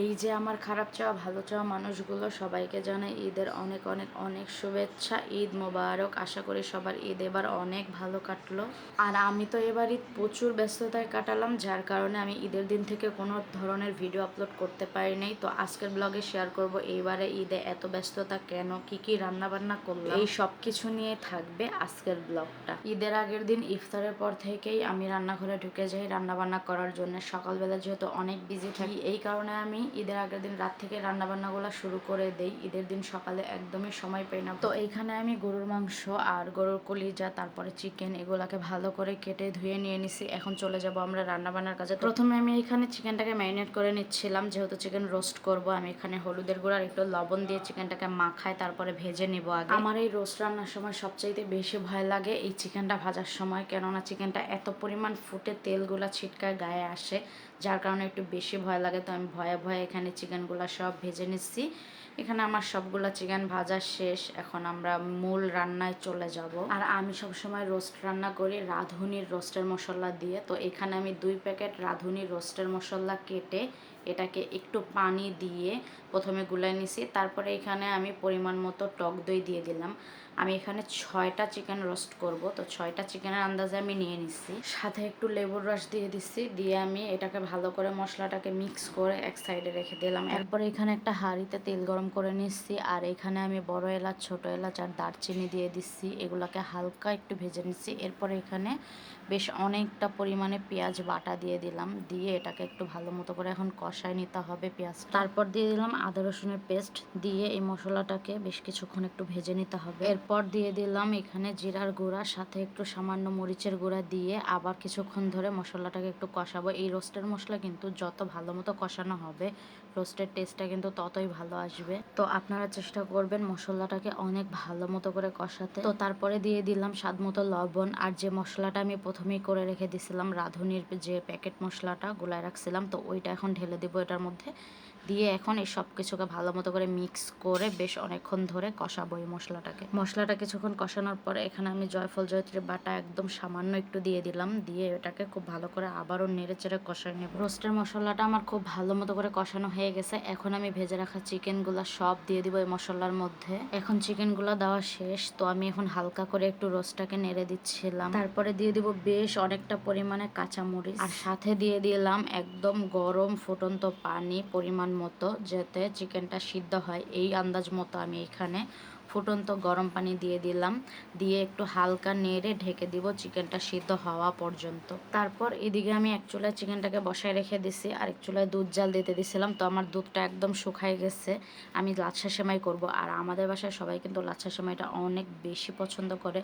এই যে আমার খারাপ চাওয়া, ভালো চাওয়া মানুষগুলো সবাইকে জানাই ঈদের অনেক অনেক অনেক শুভেচ্ছা। ঈদ মোবারক। আশা করি সবার ঈদ এবার অনেক ভালো কাটলো। আর আমি তো এবার ঈদ প্রচুর ব্যস্ততায় কাটালাম, যার কারণে আমি ঈদের দিন থেকে কোনো ধরনের ভিডিও আপলোড করতে পারি নাই। তো আজকের ব্লগে শেয়ার করব, এইবারে ঈদে এত ব্যস্ততা কেন? কি কি রান্না বান্না করলাম? এই সব কিছু নিয়ে থাকবে আজকের ব্লগটা। ঈদের আগের দিন ইফতারের পর থেকেই আমি রান্নাঘরে ঢুকে যাই রান্না বান্না করার জন্য। সকালবেলা যেহেতু অনেক বিজি থাকি, এই কারণে আমি ঈদের আগের দিন রাত থেকে রান্না বান্নাগুলো শুরু করে দেই। ঈদের দিন সকালে একদমই সময় পাই না। তো এইখানে আমি গরুর মাংস আর গরুর কলিজা, তারপরে চিকেন এগুলাকে ভালো করে কেটে ধুয়ে নিয়ে নিছি। এখন চলে যাব আমরা রান্না বান্নার কাজে। প্রথমে আমি এখানে চিকেনটাকে ম্যারিনেট করে নিচ্ছিলাম। যেহেতু চিকেন রোস্ট করব, আমি এখানে হলুদের গুঁড়ার একটু লবণ দিয়ে চিকেনটাকে মাখায় তারপরে ভেজে নিব আগে। আমার এই রোস্ট রান্নার সময় সবচাইতে বেশি ভয় লাগে এই চিকেনটা ভাজার সময়, কেননা চিকেনটা এত পরিমাণ ফুটে তেলগুলা ছিটকায় গায়ে আসে, যার কারণে একটু বেশি ভয় লাগে, তো আমি ভয়ে ভয়ে এখানে চিকেনগুলো সব ভেজে নিচ্ছি। এখানে আমার সবগুলো চিকেন ভাজা শেষ। এখন আমরা মূল রান্নায় চলে যাব। আর আমি সবসময় রোস্ট রান্না করি রাঁধুনির রোস্টের মশলা দিয়ে। তো এখানে আমি দুই প্যাকেট রাঁধুনির রোস্টের মশলা কেটে এটাকে একটু পানি দিয়ে প্রথমে গুলাই নিছি। তারপরে এখানে আমি পরিমাণ মতো টক দই দিয়ে দিলাম। আমি এখানে ছয়টা চিকেন রোস্ট করব। তো ছয়টা চিকেনের আন্দাজে আমি নিয়ে নিচ্ছি সাথে একটু লেবুর রস দিয়ে দিচ্ছি দিয়ে আমি এটাকে ভালো করে মশলাটাকে মিক্স করে এক সাইডে রেখে দিলাম। এরপরে এখানে একটা হাঁড়িতে তেল গরম করে নিচ্ছি আর এখানে আমি বড় এলাচ, ছোট এলাচ আর দারচিনি দিয়ে দিচ্ছি এগুলোকে হালকা একটু ভেজে নিচ্ছি এরপরে এখানে বেশ অনেকটা পরিমাণে পেঁয়াজ বাটা দিয়ে দিলাম। দিয়ে এটাকে একটু ভালো মতো করে এখন কষায় নিতে হবে পেঁয়াজ তারপর দিয়ে দিলাম আদা রসুনের পেস্ট। দিয়ে এই মশলাটাকে বেশ কিছুক্ষণ একটু ভেজে নিতে হবে। এরপর দিয়ে দিলাম এখানে জিরার গুঁড়া, সাথে একটু সামান্য মরিচের গুঁড়া দিয়ে আবার কিছুক্ষণ ধরে মশলাটাকে একটু কষাবো। এই রোস্টের মশলা কিন্তু যত ভালো মতো কষানো হবে রোস্টের টেস্টটা কিন্তু ততই ভালো আসবে। তো আপনারা চেষ্টা করবেন মশলাটাকে অনেক ভালো মতো করে কষাতে। তো তারপরে দিয়ে দিলাম স্বাদ মতো লবণ। আর যে মশলাটা আমি প্রথমেই করে রেখে দিছিলাম রাঁধুনির যে প্যাকেট মশলাটা গুলায় রাখছিলাম, তো ওইটা এখন ঢেলে দিব এটার মধ্যে। দিয়ে এখন এই সব কিছুকে ভালো মতো করে মিক্স করে বেশ অনেকক্ষণ ধরে কষাবো এই মশলাটাকে। মশলাটা কিছুক্ষণ কষানোর পরে এখানে আমি জয়ফল জয়ত্রী বাটা একদম সামান্য একটু দিয়ে দিলাম। দিয়ে এটাকে খুব ভালো করে আবারও নেড়ে চেড়ে কষায় নেব। রোস্টের মশলাটা আমার খুব ভালো মতো করে কষানো হয়ে গেছে। এখন আমি ভেজে রাখা চিকেনগুলো সব দিয়ে দিব এই মশলার মধ্যে। এখন চিকেনগুলো দেওয়া শেষ, তো আমি এখন হালকা করে একটু রোস্টটাকে নেড়ে দিচ্ছিলাম। তারপরে দিয়ে দিব বেশ অনেকটা পরিমাণে কাঁচামরিচ। আর সাথে দিয়ে দিলাম একদম গরম ফুটন্ত পানি, পরিমাণ মতো যাতে চিকেনটা সিদ্ধ হয় এই আন্দাজ মতো আমি এখানে ফুটন্ত গরম পানি দিয়ে দিলাম। দিয়ে একটু হালকা নেড়ে ঢেকে দিব চিকেনটা সিদ্ধ হওয়া পর্যন্ত। তারপর এদিকে আমি এক চুলায় চিকেনটাকে বসায় রেখে দিছি আর এক চুলায় দুধ জাল দিতে দিছিলাম। তো আমার দুধটা একদম শুকায় গেছে। আমি লাচ্ছা সেমাই করব। আর আমাদের বাসায় সবাই কিন্তু লাচ্ছা সেমাইটা অনেক বেশি পছন্দ করে।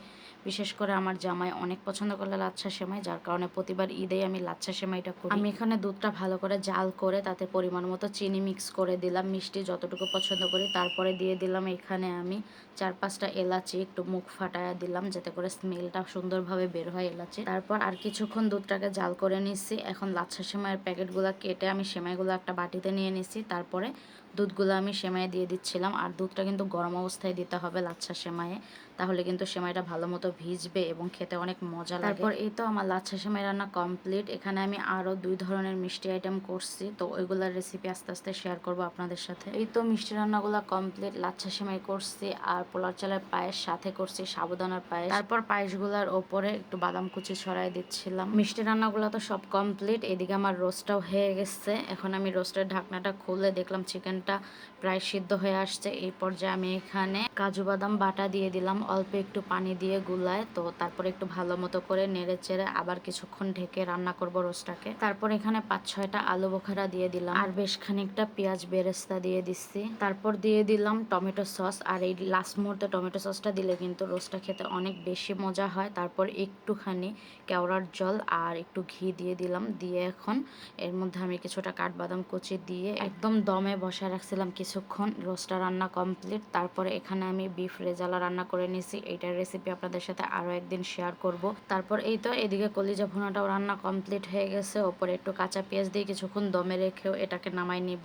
বিশেষ করে আমার জামাই অনেক পছন্দ করলে লাচ্ছা সেমাই, যার কারণে প্রতিবার ঈদে আমি লাচ্ছা সেমাইটা করি। আমি এখানে দুধটা ভালো করে জাল করে তাতে পরিমাণ মতো চিনি মিক্স করে দিলাম। মিষ্টি যতটুকু পছন্দ করি, তারপরে দিয়ে দিলাম এখানে আমি চার পাঁচটা এলাচি, একটু মুখ ফাটায়া দিলাম যাতে করে স্মেলটা সুন্দরভাবে বের হয় এলাচি। তারপর আর কিছুক্ষণ দুধটাকে জাল করে নিচ্ছি এখন লাচ্ছা সেমাইয়ের প্যাকেটগুলো কেটে আমি সেমাইগুলো একটা বাটিতে নিয়ে নিচ্ছি তারপরে দুধগুলো আমি সেমাই দিয়ে দিচ্ছিলাম। আর দুধটা কিন্তু গরম অবস্থায় দিতে হবে লাচ্ছা সেমাইয়ে। তাহলে কিন্তু সেমাইটা ভালো মতো ভিজবে এবং খেতে অনেক মজা লাগে। তারপর এই তো আমার লাচ্ছা সেমাই রান্না কমপ্লিট এখানে আমি আরও দুই ধরনের মিষ্টি আইটেম করছি। তো ওইগুলোর রেসিপি আস্তে আস্তে শেয়ার করব আপনাদের সাথে। এই তো মিষ্টি রান্নাগুলো কমপ্লিট লাচ্ছা সেমাই করছি। আর পোলার চালের পায়েস সাথে করছি, সাবুদানার পায়েস। তারপর পায়েসগুলোর ওপরে একটু বাদাম কুচি ছড়াই দিচ্ছিলাম। মিষ্টি রান্নাগুলো তো সব কমপ্লিট এদিকে আমার রোস্টটাও হয়ে গেছে। এখন আমি রোস্টের ঢাকনাটা খুলে দেখলাম চিকেনটা প্রায় সিদ্ধ হয়ে আসছে। এই পর্যায়ে আমি এখানে কাজু বাদাম বাটা দিয়ে দিলাম, অল্প একটু পানি দিয়ে গুলায়। তো তারপর একটু ভালো মতো করে নেড়ে চেড়ে আবার কিছুক্ষণ ঢেকে রান্না করব রোস্টটাকে তারপর এখানে পাঁচ ছয়টা আলু বোখারা দিয়ে দিলাম। আর বেশ খানিকটা পেঁয়াজ বেরেস্তা দিয়ে দিচ্ছি। তারপর দিয়ে দিলাম টমেটো সস আর এই লাস্ট মুহূর্তে টমেটো সসটা দিলে কিন্তু রোস্টটা খেতে অনেক বেশি মজা হয়। তারপর একটুখানি কেওড়ার জল আর একটু ঘি দিয়ে দিলাম। দিয়ে এখন এর মধ্যে আমি কিছুটা কাঠবাদাম কুচি দিয়ে একদম দমে বসায় রাখছিলাম কিছুক্ষণ। রোস্টটা রান্না কমপ্লিট তারপরে এখানে আমি বিফ রেজালা রান্না করে নিয়েছি। এইটার রেসিপি আপনাদের সাথে আরও একদিন শেয়ার করব। তারপর এই তো এদিকে কলিজা ভুনাটাও রান্না কমপ্লিট হয়ে গেছে। ওপরে একটু কাঁচা পেঁয়াজ দিয়ে কিছুক্ষণ দমে রেখেও এটাকে নামাই নিব।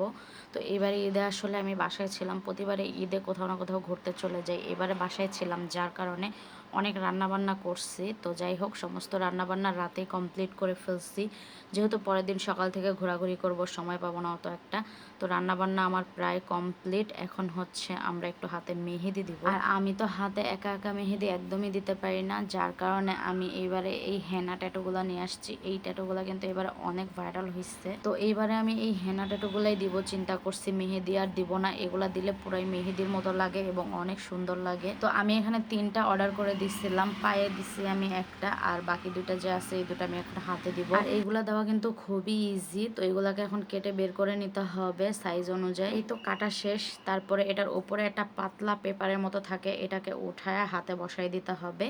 তো এবারে ঈদে আসলে আমি বাসায় ছিলাম। প্রতিবারে ঈদে কোথাও না কোথাও ঘুরতে চলে যাই এবারে বাসায় ছিলাম যার কারণে অনেক রান্নাবান্না করছি। তো যাই হোক, সমস্ত রান্নাবান্না রাতে কমপ্লিট করে ফেলছি। যেহেতু পরের দিন সকাল থেকে ঘোরাঘুরি করব, সময় পাবো না অত একটা। তো রান্নাবান্না আমার প্রায় কমপ্লিট এখন হচ্ছে আমরা একটু হাতে মেহেদি দিব। আর আমি তো হাতে একা একা মেহেদি একদমই দিতে পারি না। যার কারণে আমি এইবারে এই হেনা ট্যাটুগুলো নিয়ে আসছি। এই ট্যাটুগুলো কিন্তু এবারে অনেক ভাইরাল হয়েছে তো এইবারে আমি এই হেনা ট্যাটুগুলাই দিব, চিন্তা করছি মেহেদি আর দিব না। এগুলা দিলে পুরাই মেহেদির মতো লাগে এবং অনেক সুন্দর লাগে। তো আমি এখানে তিনটা অর্ডার করে দিচ্ছিলাম পায়ে দিছি আমি একটা, আর বাকি দুটা যে আছে, এই দুটো আমি এখন হাতে দিব। আর এইগুলা দেওয়া কিন্তু খুবই ইজি তো এগুলাকে এখন কেটে বের করে নিতে হবে সাইজ অনুযায়ী। এই তো কাটা শেষ, তারপরে এটার উপরে একটা পাতলা পেপারের মতো থাকে, এটাকে উঠায় হাতে বসাই দিতে হবে।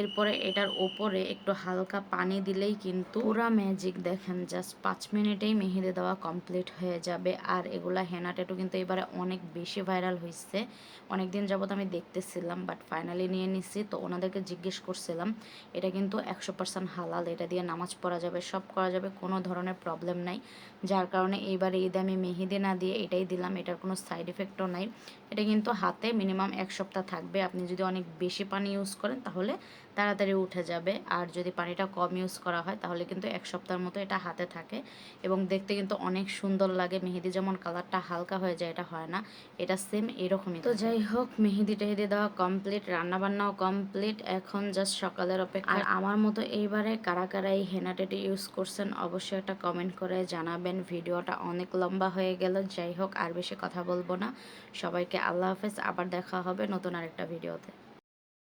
এরপরে এটার ওপরে একটু হালকা পানি দিলেই কিন্তু পুরা ম্যাজিক দেখেন জাস্ট পাঁচ মিনিটেই মেহেদি দেওয়া কমপ্লিট হয়ে যাবে। আর এগুলা হেনা ট্যাটু কিন্তু এবারে অনেক বেশি ভাইরাল হয়েছে অনেক দিন যাবত আমি দেখতেছিলাম বাট ফাইনালি নিয়ে নিছি, তো ওনাদেরকে জিজ্ঞেস করছিলাম, এটা কিন্তু একশো পার্সেন্ট হালাল, এটা দিয়ে নামাজ পড়া যাবে, সব করা যাবে, কোনো ধরনের প্রবলেম নাই। যার কারণে এইবারে ঈদে আমি মেহেদি না দিয়ে এটাই দিলাম, এটার কোনো সাইড এফেক্টও নাই। এটা কিন্তু হাতে মিনিমাম এক সপ্তাহ থাকবে। আপনি যদি অনেক বেশি পানি ইউজ করেন, তাহলে তাড়াতাড়ি উঠে যাবে। আর যদি পানিটা কম ইউজ করা হয় তাহলে কিন্তু এক সপ্তাহের মতো এটা হাতে থাকে। এবং দেখতে কিন্তু অনেক সুন্দর লাগে। মেহেদি যেমন কালারটা হালকা হয়ে যায় এটা হয় না। এটা সেম এরকমই তো যাই হোক মেহেদি টেহেদি দেওয়া কমপ্লিট রান্নাবান্নাও কমপ্লিট এখন জাস্ট সকালের অপেক্ষা। আর আমার মতো এইবারে কারা কারা এই হেনাটেটি ইউজ করছেন অবশ্যই একটা কমেন্ট করে জানাবেন। ভিডিওটা অনেক লম্বা হয়ে গেল। যাই হোক আর বেশি কথা বলব না। সবাইকে আল্লাহ হাফেজ। আবার দেখা হবে নতুন আরেকটা ভিডিওতে।